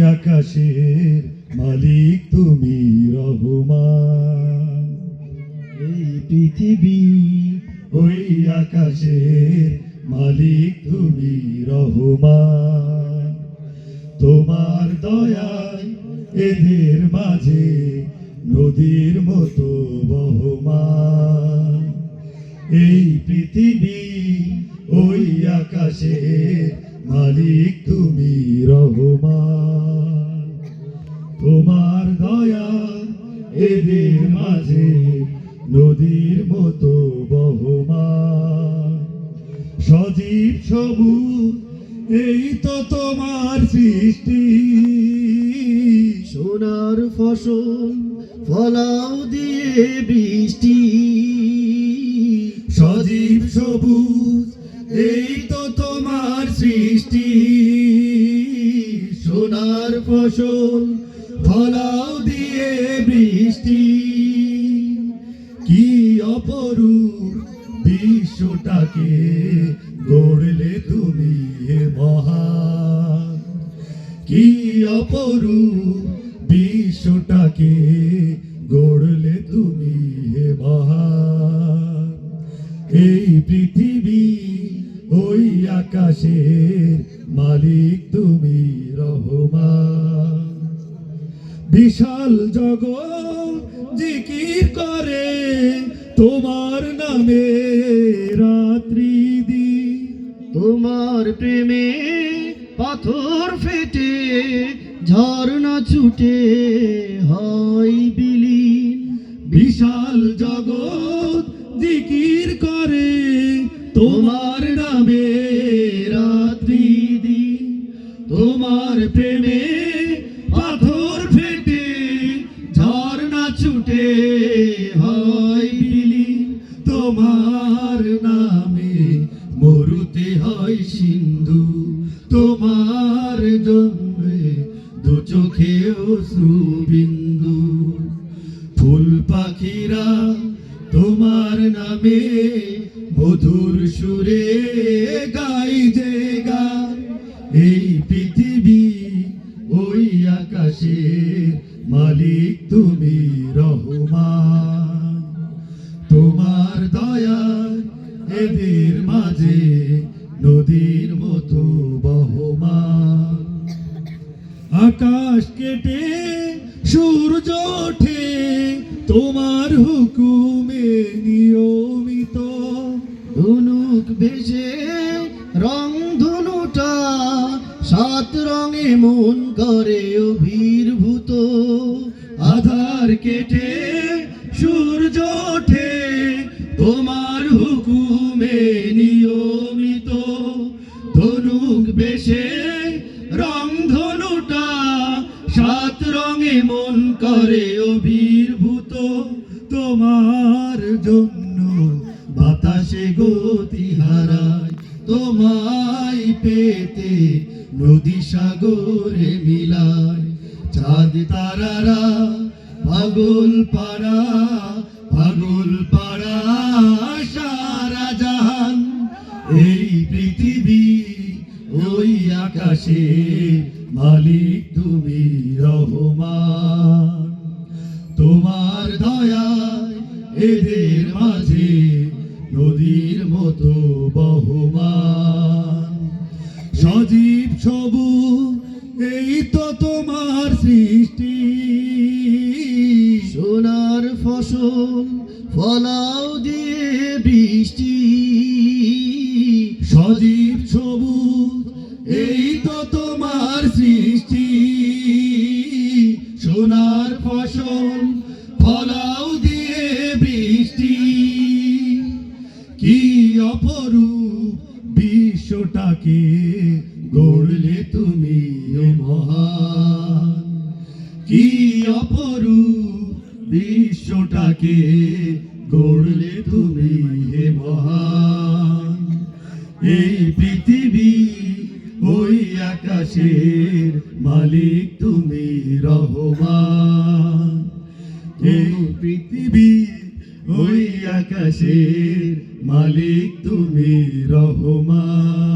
আকাশের মালিক তুমি রহমান। এই পৃথিবী ওই আকাশের মালিক তুমি রহমান। তোমার দয়ায় এদের মাঝে নদীর মতো বহমান। এই পৃথিবী ওই আকাশে মালিক তুমি রহমান। তোমার দয়া এদের মাঝে নদীর মতো বহমান। সজীব সবুজ, এই তো তোমার সৃষ্টি। সোনার ফসল, ফলাও দিয়ে বৃষ্টি। কি অপরূপ বিশ্বটাকে গড়লে তুমি হে মহান? এই পৃথিবী ওই আকাশের মালিক তুমি রহমান। বিশাল জগৎ জিকির করে তোমার নামে রাত্রি দিন। তোমার প্রেমে পাথর ফেটে, ঝর্ণা ছুটে হয় বিলীন। বিশাল জগৎ জিকির করে তোমার নামে রাত্রি দিন। তোমার প্রেমে পাথর ফেটে, ঝর্ণা ছুটে হয় বিলীন। তোমার নামে মরুতে হয় সিন্ধু, তোমার ফুল পাখিরা তোমার নামে মধুর সুরে গাই যে এই পৃথিবী ওই আকাশে মালিক তুমি রহমান। তোমার দয়া এদের মাঝে নদীর মতো বহমান। আকাশ কেটে সূর্য ওঠে তোমার হুকুমে নিয়মিত ধনুক ভেসে রং ধনুটা সাত রঙে মন করে অভির্ভূত। আধার কেটে সূর্য ওঠে, তোমার হুকুমে নিয়মিত। ধনুক বেশে রং ধনুটা সাত রঙে মন করে অভির্ভূত তোমার জন্য বাতাসে গতি তোমায় পেতে নদী সাগরে মিলায় চাঁদ তারারা, পাগল পাড়া পাগল পাড়া, সারা জাহান। এই পৃথিবী ওই আকাশে মালিক, তুমি রহমান। দয়ায় এদের মাঝে নদীর মতো বহমান। সজীব সবুজ এই তো তোমার সৃষ্টি। সোনার ফসল ফলাও দিয়ে বৃষ্টি। সজীব সবুজ এই বৃষ্টি কি অপরূপ বিশ্বটাকে গড়লে তুমি মহান। কি অপরূপ বিশ্বটাকে গড়লে তুমি, হে মহান। এই পৃথিবী ওই আকাশের মালিক তুমি, রহমান। এই পৃথিবী ওই আকাশের মালিক তুমি রহমান।